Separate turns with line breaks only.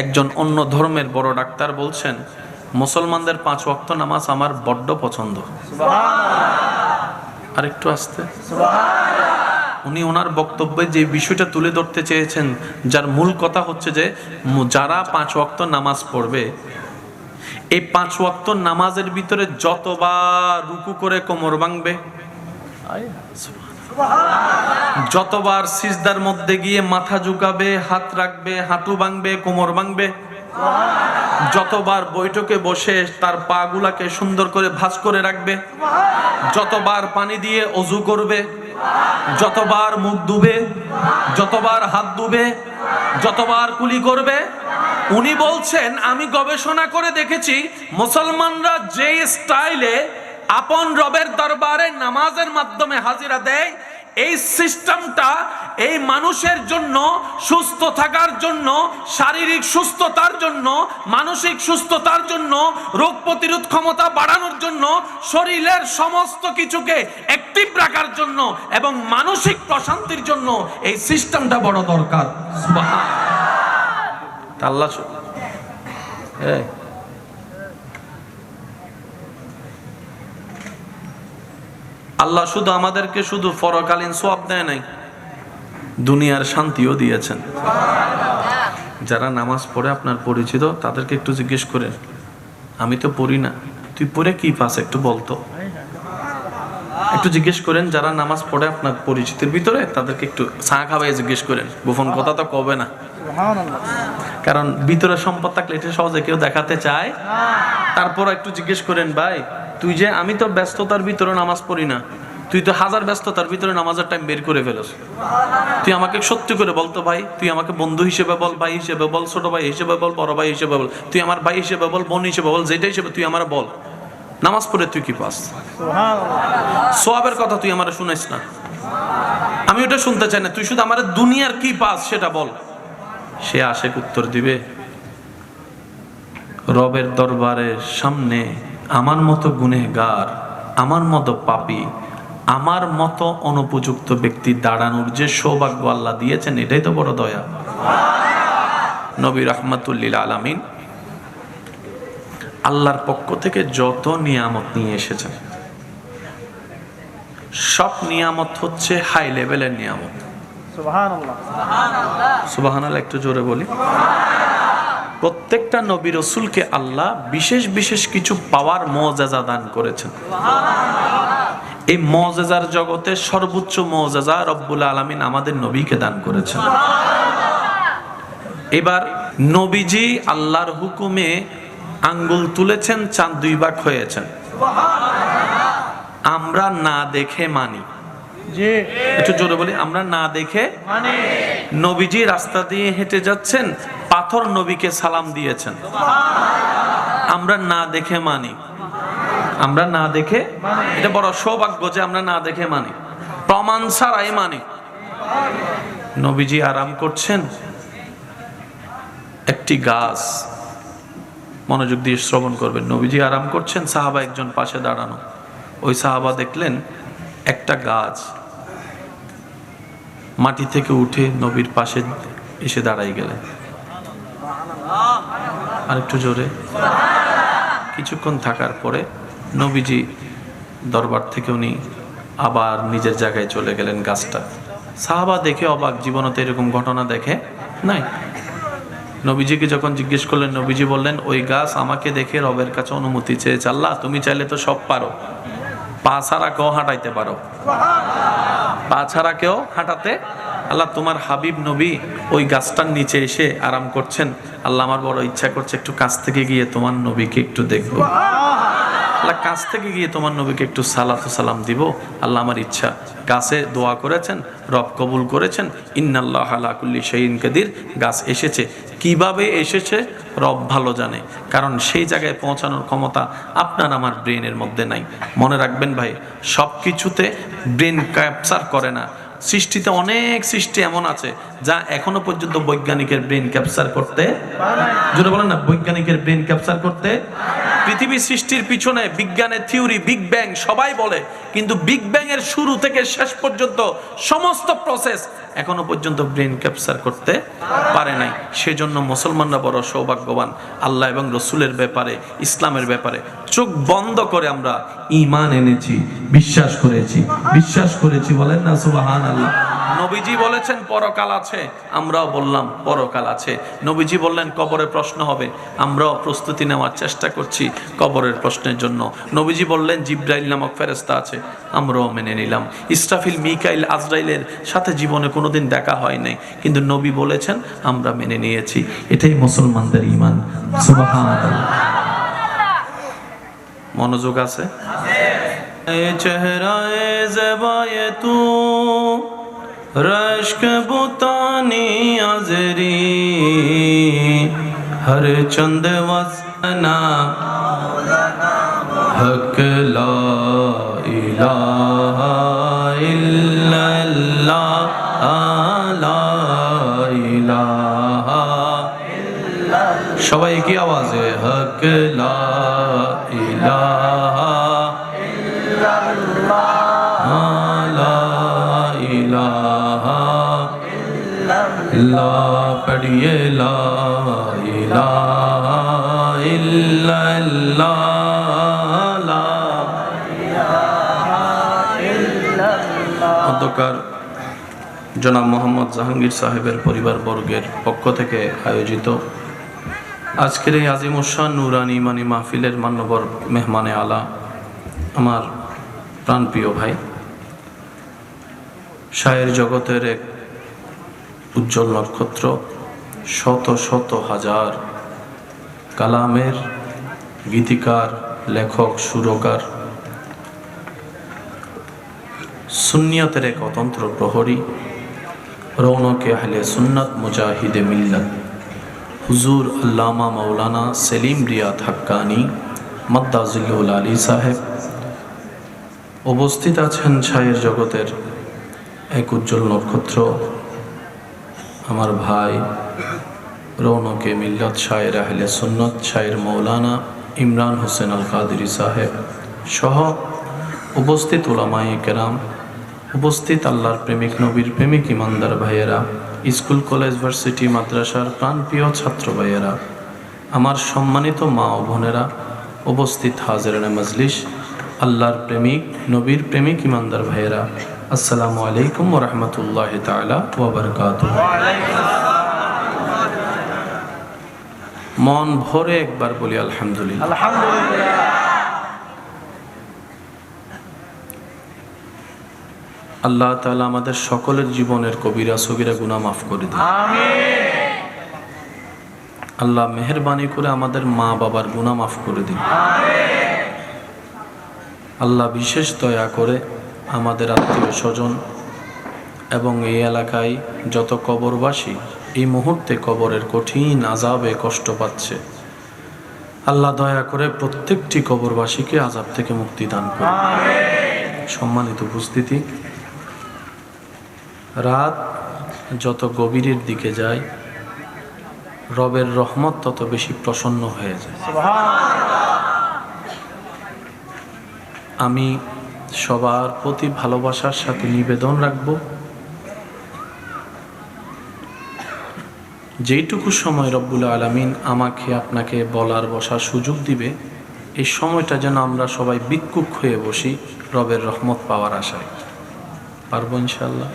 একজন অন্য ধর্মের বড় ডাক্তার বলছেন মুসলমানদের পাঁচ ওয়াক্ত নামাজ আমার বড্ড পছন্দ। আর একটু আসতে। উনি ওনার বক্তব্যে যে বিষয়টা তুলে ধরতে চেয়েছেন যার মূল কথা হচ্ছে যে যারা পাঁচ ওয়াক্ত নামাজ পড়বে এই পাঁচ ওয়াক্ত নামাজের ভিতরে যতবার রুকু করে কোমর ভাঙবে যতবার সিজদার মধ্যে গিয়ে মাথা ঝুঁকাবে, হাত রাখবে, হাঁটু ভাঙবে, কোমর ভাঙবে, যতবার বৈঠকে বসে তার পা গুলাকে সুন্দর করে ভাঁজ করে রাখবে, যতবার পানি দিয়ে অজু করবে, যতবার মুখ ধুবে, যতবার হাত ধুবে, যতবার কুলি করবে, উনি বলছেন, আমি গবেষণা করে দেখেছি, মুসলমানরা যে স্টাইলে আপন রবের দরবারে নামাজের মাধ্যমে হাজিরা দেয়। এই সিস্টেমটা এই মানুষের জন্য, সুস্থ থাকার জন্য, শারীরিক সুস্থতার জন্য, মানসিক সুস্থতার জন্য, রোগ প্রতিরোধ ক্ষমতা বাড়ানোর জন্য, শরীরের সমস্ত কিছুকে অ্যাক্টিভ রাখার জন্য এবং মানসিক প্রশান্তির জন্য এই সিস্টেমটা বড় দরকার। আল্লাহ শু- আল্লাহ শুধু আমাদেরকে শুধু পরকালীন সোয়াব দেয় নাই, দুনিয়ার শান্তিও দিয়েছেন। যারা নামাজ পড়ে আপনার পরিচিত, তাদেরকে একটু জিজ্ঞেস করেন, আমি তো পড়ি না, তুই পড়ে কি পাস একটু বলতো? একটু জিজ্ঞেস করেন, যারা নামাজ পড়ে আপনার পরিচিতির ভিতরে, তাদেরকে একটু চা খাওয়াই জিজ্ঞেস করেন, গোপন কথা তো কবে না? কারণ ভিতরে সম্পদ থাকলে এটা সহজে কেউ দেখাতে চায়। তারপর একটু জিজ্ঞেস করেন, ভাই তুই যে, আমি তো ব্যস্ততার ভিতরে নামাজ পড়ি না। তুই তো হাজার ব্যস্ততার ভিতরে নামাজের টাইম বের করে ফেলস। তুই আমাকে সত্যি করে বলতো ভাই, তুই আমাকে বন্ধু হিসেবে বল, ভাই হিসেবে বল, ছোট ভাই হিসেবে বল, বড় ভাই হিসেবে বল, তুই আমার ভাই হিসেবে বল, বোন হিসেবে বল যেটা হিসেবে তুই আমার বল। নামাজ পড়ে তুই কি পাস? সোয়াবের কথা তুই আমার শুনাইস না। আমি ওটা শুনতে চাই না, তুই শুধু আমার দুনিয়ার কি পাস সেটা বল। সে আশেক উত্তর দিবে, রবের দরবারের সামনে আমার মতো গুনেহগার আমার মতো পাপী আমার মতো অনুপযুক্ত ব্যক্তি দাঁড়ানোর যে সৌভাগ্য আল্লাহ দিয়েছেন এটাই তো বড় দয়া। নবী রহমতুল্লিল আলামিন আল্লাহর পক্ষ থেকে যত নিয়ামত নিয়ে এসেছেন সব নিয়ামত হচ্ছে হাই লেভেলের নিয়ামত। সুবাহান একটু জোরে বলি। প্রত্যেকটা নবী রসুলকে আল্লাহ বিশেষ বিশেষ কিছু পাওয়ার মজাজা দান করেছেন। এই মজাজার জগতে সর্বোচ্চ মজাজা রব্বুল আলমিন আমাদের নবীকে দান করেছেন। এবার নবীজি আল্লাহর হুকুমে আঙ্গুল তুলেছেন চাঁদ দুই ভাগ হয়েছেন। আমরা না দেখে মানি। একটু জোরে বলি আমরা না দেখে
মানে।
নবীজি রাস্তা দিয়ে হেঁটে যাচ্ছেন পাথর নবীকে সালাম দিয়েছেন। আমরা না দেখে মানি। আমরা না দেখে, এটা বড় সৌভাগ্য যে আমরা না দেখে মানি। প্রমাণ ছাড়াই মানি। নবীজি আরাম করছেন। একটি গাছ। মনোযোগ দিয়ে শ্রবণ করবেন। নবীজি আরাম করছেন, সাহাবা একজন পাশে দাঁড়ানো। ওই সাহাবা দেখলেন, একটা গাছ মাটি থেকে উঠে নবীর পাশে এসে দাঁড়াই গেলেন। আর একটু জোরে। কিছুক্ষণ থাকার পরে নবীজি দরবার থেকে উনি আবার নিজের জায়গায় চলে গেলেন গাছটা। সাহাবা দেখে অবাক জীবনতে এরকম ঘটনা দেখে নাই? নবীজিকে যখন জিজ্ঞেস করলেন, নবীজি বললেন, ওই গাছ আমাকে দেখে রবের কাছে অনুমতি চেয়েছে। আল্লাহ, তুমি চাইলে তো সব পারো। পা ছাড়া কেউ হাঁটাইতে পারো। পা ছাড়া কেউ হাঁটাতে আল্লাহ তোমার হাবিব নবী ওই গাছটার নিচে এসে আরাম করছেন। আল্লাহ আমার বড় ইচ্ছা করছে একটু কাছ থেকে গিয়ে তোমার নবীকে একটু দেখব। আল্লাহ কাছ থেকে গিয়ে তোমার নবীকে একটু সালাত সালাম দিব। আল্লাহ আমার ইচ্ছা। গাছে দোয়া করেছেন, রব কবুল করেছেন। ইন্নাল্লাহ আলা কুল্লি শাইইন কাদির। গাছ এসেছে। কীভাবে এসেছে? রব ভালো জানে। কারণ সেই জায়গায় পৌঁছানোর ক্ষমতা আপনার আমার ব্রেনের মধ্যে নাই। মনে রাখবেন ভাই সব কিছুতে ব্রেন ক্যাপচার করে না। সৃষ্টিতে অনেক সৃষ্টি এমন আছে যা এখনও পর্যন্ত বৈজ্ঞানিকের ব্রেন ক্যাপচার করতে জোরে বলেন না, বৈজ্ঞানিকের ব্রেন ক্যাপচার করতে পৃথিবী সৃষ্টির পিছনে বিজ্ঞানের থিওরি বিগ ব্যাং সবাই বলে, কিন্তু বিগ ব্যাং এর শুরু থেকে শেষ পর্যন্ত সমস্ত প্রসেস এখনও পর্যন্ত ব্রেন ক্যাপচার করতে পারে নাই। সেজন্য মুসলমানরা বড় সৌভাগ্যবান, আল্লাহ এবং রসুলের ব্যাপারে, ইসলামের ব্যাপারে চোখ বন্ধ করে আমরা ইমান এনেছি, বিশ্বাস করেছি। বিশ্বাস করেছি, বলেন না সুবাহান আল্লাহ নবীজি বলেছেন, পরকাল আছে। আমরাও বললাম, পরকাল আছে। নবীজি বললেন, কবরে প্রশ্ন হবে। আমরাও প্রস্তুতি নেওয়ার চেষ্টা করছি কবরের প্রশ্নের জন্য। নবীজি বললেন, জিব্রাইল নামক ফেরেস্তা আছে। আমরাও মেনে নিলাম। ইসরাফিল, মিকাইল, আজরাইলের সাথে জীবনে কোনোদিন দেখা হয় নাই কিন্তু নবী বলেছেন, আমরা মেনে নিয়েছি। এটাই মুসলমানদের ইমান মনোযোগ আছে? চেহারায় জবায়ে তু رشک بوتانی آزری ہر چند وسنا حق لا الہ الا اللہ لا الہ সবাই কি আওয়াজে হক লা ইলাহা ইল্লাল্লাহ লা ইলাহা ইলাহা ইল্লাল্লাহ লা অধ্যকার জনাব মোহাম্মদ জাহাঙ্গীর সাহেবের পরিবার বর্গের পক্ষ থেকে আয়োজিত আজকের এই আজিমুসান নুরানি ইমানি মাহফিলের মান্যবর মেহমানে আলা আমার প্রাণপ্রিয় ভাই। শায়ের জগতের এক উজ্জ্বল নক্ষত্র, শত শত হাজার কালামের গীতিকার, লেখক, সুরকার, সুন্নিয়তের এক অতন্ত্র প্রহরী রৌনকে আহলে সুন্নাত মুজাহিদে মিল্লাত, হুজুর আল্লামা মৌলানা সেলিম রিয়াদ হাক্কানি, মদ্দাজুল্লুল আলী সাহেব উপস্থিত আছেন ছায়ের জগতের এক উজ্জ্বল নক্ষত্র। আমার ভাই রৌনকে মিল্লত শায়ের আহলে সুন্নত, শায়ের মৌলানা ইমরান হোসেন আল কাদিরি সাহেব সহ উপস্থিত ওলামাই কেরাম, উপস্থিত আল্লাহর প্রেমিক নবীর প্রেমিক ইমানদার ভাইয়েরা, স্কুল, কলেজ, ভার্সিটি, মাদ্রাসার প্রাণপ্রিয় ছাত্র ভাইয়েরা, আমার সম্মানিত মা ও বোনেরা, উপস্থিত হাজরানে মজলিস, আল্লাহর প্রেমিক, নবীর প্রেমিক ইমানদার ভাইয়েরা আসসালামু আলাইকুম রহমতুল্লাহ তালা ওবরকাত মন ভরে একবার বলি আলহামদুলিল্লাহ। আল্লাহ তাআলা আমাদের সকলের জীবনের কবিরা, সগিরা, গুনাহ মাফ করে দিন। আল্লাহ মেহরবানি করে আমাদের মা বাবার গুনাহ মাফ করে দিন। আল্লাহ বিশেষ দয়া করে আমাদের আত্মীয় স্বজন এবং এই এলাকায় যত কবরবাসী এই মুহূর্তে কবরের কঠিন আজাবে কষ্ট পাচ্ছে। আল্লাহ দয়া করে প্রত্যেকটি কবরবাসীকে আজাব থেকে মুক্তি দান করে সম্মানিত উপস্থিতি রাত যত গভীরের দিকে যায় রবের রহমত তত বেশি প্রসন্ন হয়ে যায়। আমি সবার প্রতি ভালোবাসার সাথে নিবেদন রাখব। যেইটুকু সময় রব্বুল আলমিন আমাকে আপনাকে বলার বসার সুযোগ দিবে, এই সময়টা যেন আমরা সবাই বিক্ষুক হয়ে বসি রবের রহমত পাওয়ার আশায়। পারব ইনশাল্লাহ